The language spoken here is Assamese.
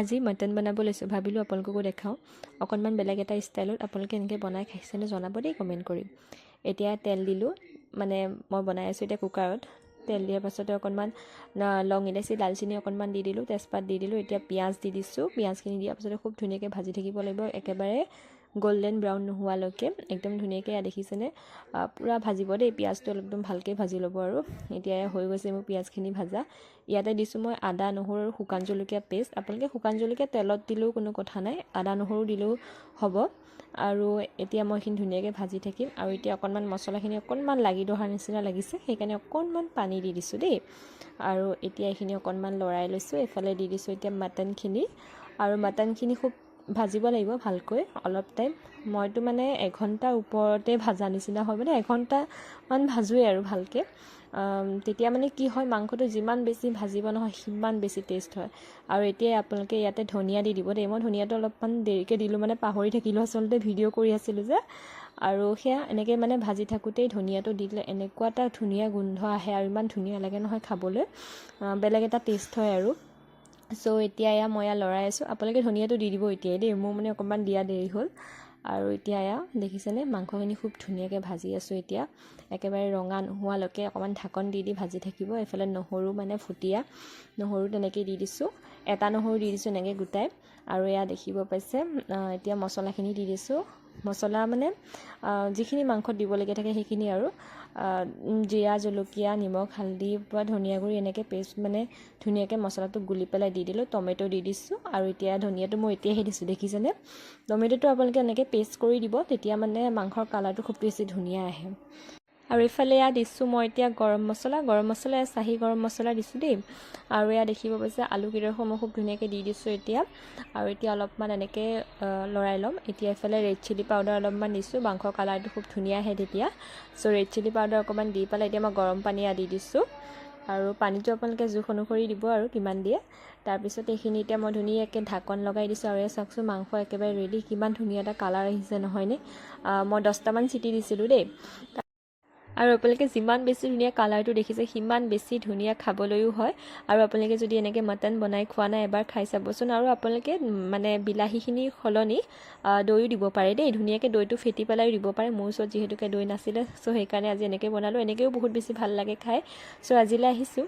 আজি মটন বনাব লৈছোঁ ভাবিলোঁ আপোনালোককো দেখাওঁ। অকণমান বেলেগ এটা ষ্টাইলত আপোনালোকে এনেকৈ বনাই খাইছেনে জনাব দেই কমেণ্ট কৰি। এতিয়া তেল দিলোঁ মানে মই বনাই আছোঁ এতিয়া কুকাৰত। তেল দিয়াৰ পাছতে অকণমান লং ইলাচি দালচিনি অকণমান দি দিলোঁ তেজপাত দি দিলোঁ এতিয়া পিঁয়াজ দি দিছোঁ। পিঁয়াজখিনি দিয়াৰ পাছতে খুব ধুনীয়াকৈ ভাজি থাকিব লাগিব একেবাৰে। গল্ডেন ব্ৰাউন নোহোৱালৈকে একদম ধুনীয়াকৈ এয়া দেখিছেনে? পূৰা ভাজিব দেই পিঁয়াজটো একদম ভালকৈ ভাজি ল'ব আৰু। এতিয়া হৈ গৈছে মোৰ পিঁয়াজখিনি ভাজা। ইয়াতে দিছোঁ মই আদা নহৰু আৰু শুকান জলকীয়া পেষ্ট। আপোনালোকে শুকান জলকীয়া তেলত দিলেও কোনো কথা নাই আদা নহৰু দিলেও হ'ব। আৰু এতিয়া মই এইখিনি ধুনীয়াকৈ ভাজি থাকিম। আৰু এতিয়া অকণমান মছলাখিনি অকণমান লাগি দহাৰ নিচিনা লাগিছে সেইকাৰণে অকণমান পানী দি দিছোঁ দেই। আৰু এতিয়া এইখিনি অকণমান লৰাই লৈছোঁ এইফালে দি দিছোঁ এতিয়া মাটনখিনি। আৰু মাটনখিনি খুব ভাজিব লাগিব ভালকৈ অলপ টাইম। মইতো মানে এঘণ্টাৰ ওপৰতে ভাজা নিচিনা হয় মানে এঘণ্টামান ভাজোৱেই আৰু ভালকৈ। তেতিয়া মানে কি হয় মাংসটো যিমান বেছি ভাজিব নহয় সিমান বেছি টেষ্ট হয়। আৰু এতিয়া আপোনালোকে ইয়াতে ধনিয়া দি দিব দেই। মই ধনিয়াটো অলপমান দেৰিকৈ দিলোঁ মানে পাহৰি থাকিলোঁ। আচলতে ভিডিঅ' কৰি আছিলোঁ যে। আৰু সেয়া এনেকৈ মানে ভাজি থাকোঁতেই ধনিয়াটো দি দিলে এনেকুৱা এটা ধুনীয়া গোন্ধ আহে আৰু ইমান ধুনীয়া লাগে নহয় খাবলৈ। বেলেগ এটা টেষ্ট হয় আৰু। চ' এতিয়া এয়া মই এয়া লৰাই আছোঁ। আপোনালোকে ধনিয়াটো দি দিব এতিয়াই দেই। মোৰ মানে অকণমান দিয়া দেৰি হ'ল। আৰু এতিয়া এয়া দেখিছেনে? মাংসখিনি খুব ধুনীয়াকৈ ভাজি আছোঁ এতিয়া। একেবাৰে ৰঙা নোহোৱালৈকে অকণমান ঢাকন দি দি ভাজি থাকিব। এইফালে নহৰু মানে ফুটীয়া নহৰু তেনেকৈ দি দিছোঁ। এটা নহৰু দি দিছোঁ এনেকৈ গোটাই। আৰু এয়া দেখিব পাইছে এতিয়া মছলাখিনি দি দিছোঁ। মছলা মানে যিখিনি মাংসত দিবলগীয়া থাকে সেইখিনি আৰু জিৰা জলকীয়া নিমখ হালধি বা ধনিয়া গুড়ি এনেকৈ পেষ্ট মানে ধুনীয়াকৈ মছলাটো গুলি পেলাই দি দিলোঁ টমেট' দি দিছোঁ আৰু এতিয়া ধনিয়াটো মই এতিয়াহে দিছোঁ দেখিছেনে? টমেট'টো আপোনালোকে এনেকৈ পেষ্ট কৰি দিব তেতিয়া মানে মাংসৰ কালাৰটো খুব বেছি ধুনীয়া আহে। আৰু এইফালে এয়া দিছোঁ মই এতিয়া গৰম মছলা গৰম মছলা এয়া চাহী গৰম মছলা দিছোঁ দেই। আৰু এয়া দেখিব পাইছে আলু কেইডোখৰ খুব ধুনীয়াকৈ দি দিছোঁ এতিয়া। আৰু এতিয়া অলপমান এনেকৈ লৰাই ল'ম। এতিয়া এইফালে ৰেড চিলি পাউডাৰ অলপমান দিছোঁ মাংসৰ কালাৰটো খুব ধুনীয়া আহে তেতিয়া। চ' ৰেড চিলি পাউডাৰ অকণমান দি পেলাই এতিয়া মই গৰম পানী এয়া দি দিছোঁ। আৰু পানীটো আপোনালোকে জোখ অনুসৰি দিব আৰু কিমান দিয়ে। তাৰপিছত এইখিনি এতিয়া মই ধুনীয়াকৈ ঢাকন লগাই দিছোঁ আৰু এই চাওকচোন মাংস একেবাৰে ৰেডি কিমান ধুনীয়া এটা কালাৰ আহিছে নহয়নে? মই দহটামান চিটি দিছিলোঁ দেই। আৰু আপোনালোকে যিমান বেছি ধুনীয়া কালাৰটো দেখিছে সিমান বেছি ধুনীয়া খাবলৈও হয়। আৰু আপোনালোকে যদি এনেকৈ মটন বনাই খোৱা নাই এবাৰ খাই চাবচোন। আৰু আপোনালোকে মানে বিলাহীখিনিৰ সলনি দৈও দিব পাৰে দেই। ধুনীয়াকৈ দৈটো ফেটি পেলাইও দিব পাৰে। মোৰ ওচৰত যিহেতুকে দৈ নাছিলে চ' সেইকাৰণে আজি এনেকৈ বনালোঁ। এনেকৈও বহুত বেছি ভাল লাগে খাই। চ' আজিলৈ আহিছোঁ।